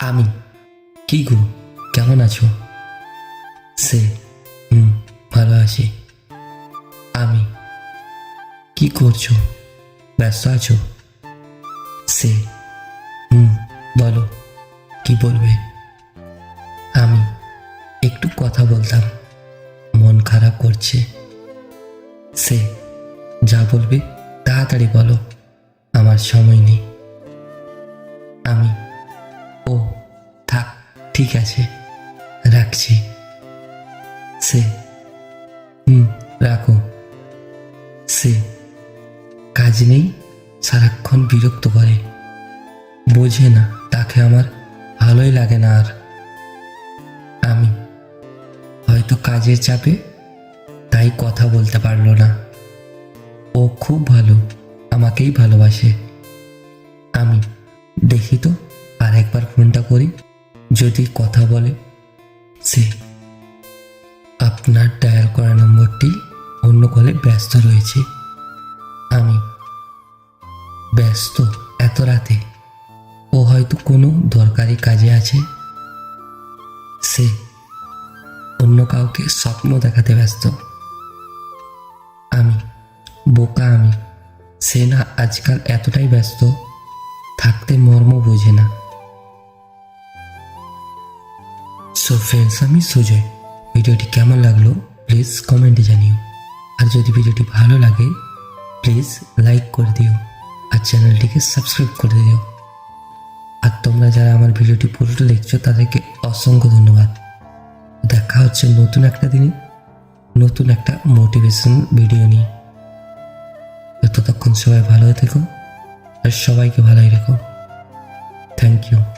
আমি। কি গো, কেমন আছো? সে, হুম, ভালো আছি। আমি। কি করছ? ব্যস্ত আছো? সে, হুম, বলো, কি বলবে? আমি, একটু কথা বলতাম। মন খারাপ করছে। সে, যা বলবে তাড়াতাড়ি বলো। আমার সময় নেই। আমি ঠিক আছে, রাখছি। সে, হুম, রাখো। সে, কাজ নেই, সারাক্ষণ বিরক্ত করে। বোঝে না, তাকে আমার ভালোই লাগে না আর। আমি, হয়তো কাজের চাপে তাই কথা বলতে পারল না। ও খুব ভালো, আমাকেই ভালোবাসে। আমি, দেখি তো, আর একবার ফোনটা করি। যদি কথা বলে, সে আপনার ডায়াল করা নম্বরটি অন্য কলে ব্যস্ত রয়েছে। আমি ব্যস্ত এত রাতে। ও হয়তো কোনো দরকারি কাজে আছে। সে অন্য কাউকে স্বপ্ন দেখাতে ব্যস্ত। আমি বোকা আমি। সে না আজকাল এতটাই ব্যস্ত। থাকতে মর্ম বোঝে না। সো ফ্রেন্ডস আমি সুজয়। ভিডিওটি কেমন লাগল প্লিজ কমেন্টে জানিও। আর যদি ভিডিওটি ভালো লাগে প্লিজ লাইক করে দিও। আর চ্যানেলটিকে সাবস্ক্রাইব করে দিও। আর তোমরা যারা আমার ভিডিওটি পুরোটা দেখছ, তাদেরকে অসংখ্য ধন্যবাদ। দেখা হচ্ছে নতুন একটা দিনে, নতুন একটা মোটিভেশন ভিডিও নিয়ে। ততক্ষণ সবাই ভালো থেকো, আর সবাইকে ভালোই রেখো। Thank you